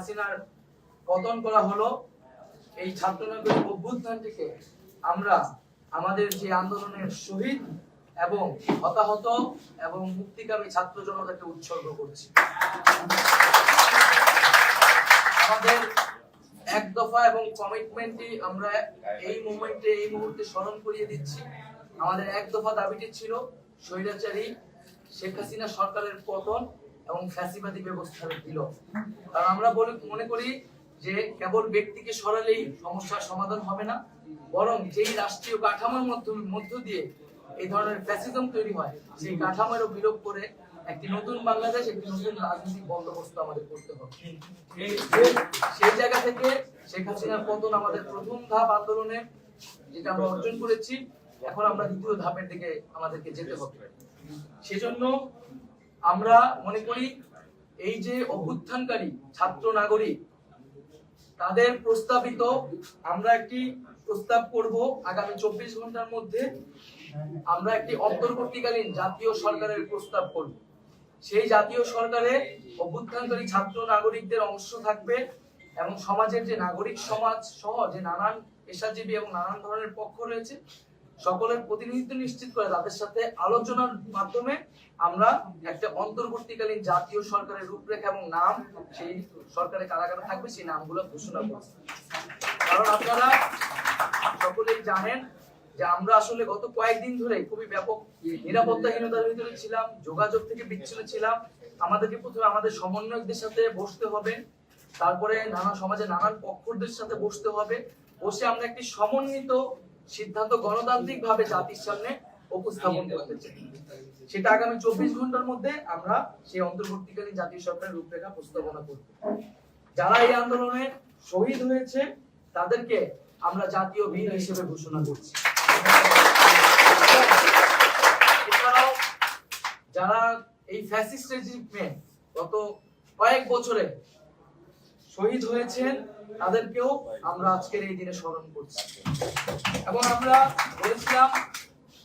হাসিনার পতন করা হলো, এই ছাত্রনগরী অভ্যুত্থানটিকে আমরা আমাদের যে আন্দোলনের শহীদ এবং হতাহত এবং মুক্তিকামী ছাত্র জনতাকে উৎসর্গ করছি। আমাদের এক দফা এবং কমিটমেন্টটি আমরা এই মুভমেন্টে এই মুহূর্তে স্মরণ করিয়ে দিচ্ছি। আমাদের এক দফা দাবিটি ছিল, স্বৈরাচারী শেখ হাসিনা সরকারের পতন এবং ফ্যাসিবাদী ব্যবস্থার বিলোপ কারণ আমরা বলে, মনে করি যে কেবল ব্যক্তিকে সরালেই সমস্যার সমাধান হবে না, বরং যেই রাষ্ট্রীয় কাঠামোর মধ্য মধ্য দিয়ে এই ধরনের ফ্যাসিজম তৈরি হয়, সেই কাঠামোরও বিলোপ করে একটি নতুন বাংলাদেশ, একটি নতুন রাজনৈতিক বন্দোবস্ত আমাদের করতে হবে। সেই জায়গা থেকে শেখ হাসিনার পতন আমাদের প্রথম ধাপ আন্দোলনে, যেটা আমরা অর্জন করেছি, এখন আমরা দ্বিতীয় ধাপের দিকে আমাদেরকে যেতে হবে। সেজন্য আমরা মনে করি এই যে অভ্যুত্থানকারী ছাত্র নাগরিক, তাদের প্রস্তাবিত আমরা একটি প্রস্তাব করব আগামী চব্বিশ ঘণ্টার মধ্যে। আমরা একটি অন্তর্বর্তীকালীন জাতীয় সরকারের প্রস্তাব করব। সেই জাতীয় সরকারে অভ্যুত্থানকারী ছাত্র নাগরিকদের অংশ থাকবে এবং সমাজের যে নাগরিক সমাজ সহ যে নানান পেশাজীবী এবং নানান ধরনের পক্ষ রয়েছে সকলের প্রতিনিধিত্ব নিশ্চিত করে তাদের সাথে আলোচনার মাধ্যমে আমরা একটা অন্তর্বর্তীকালীন জাতীয় সরকারের রূপরেখা এবং নাম, সেই সরকারে কারা কারা থাকবে, সেই নামগুলো ঘোষণা করছি কারণ আপনারা সকলেই জানেন যে আমরা আসলে গত কয়েকদিন ধরে খুবই ব্যাপক নিরাপত্তাহীনতার ভিতরে ছিলাম, যোগাযোগ থেকে বিচ্ছিন্ন ছিলাম। আমাদেরকে প্রথমে আমাদের সমন্বয়কদের সাথে বসতে হবে, তারপরে নানা সমাজে নানান পক্ষদের সাথে বসতে হবে। বসে আমরা একটি সমন্বিত সিদ্ধান্ত গণতান্ত্রিক ভাবে জাতির সামনে উপস্থাপন করতে চাই। সেটা আগামী চব্বিশ ঘণ্টার মধ্যে আমরা সেই অন্তর্বর্তীকালীন জাতীয় সরকারের রূপরেখা উপস্থাপনা করব। যারা এই আন্দোলনে শহীদ হয়েছে, তাদেরকে আমরা জাতীয় বীর হিসেবে ঘোষণা করছি। এছাড়াও যারা এই ফ্যাসিস্ট রেজিমে গত কয়েক বছরে শহীদ হয়েছেন তাদেরকেও আমরা আজকের এই দিনে স্মরণ করছি। এবং আমরা বলেছিলাম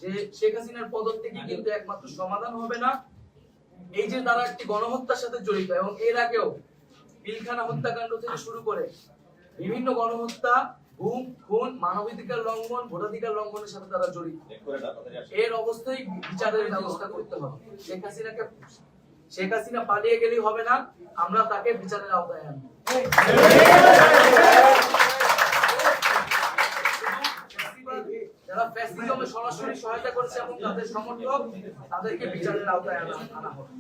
যে শেখ হাসিনার পদত্যাগই কিন্তু একমাত্র সমাধান হবে না। এই যে তারা একটি গণহত্যার সাথে জড়িত এবং এর আগেও পিলখানা হত্যাকাণ্ড থেকে শুরু করে বিভিন্ন গণহত্যা গুম খুন মানবাধিকার লঙ্ঘন ভোটাধিকার লঙ্ঘনের সাথে তারা জড়িত। এর অবস্থায় বিচারের ব্যবস্থা করতে হবে। শেখ হাসিনাকে শেখ হাসিনা পালিয়ে গেলেই হবে না, আমরা তাকে বিচারের আওতায় আনব। সরাসরি সহায়তা করেছে এবং তাদের সমর্থক, তাদেরকে বিচারের আওতায় আনা হবে।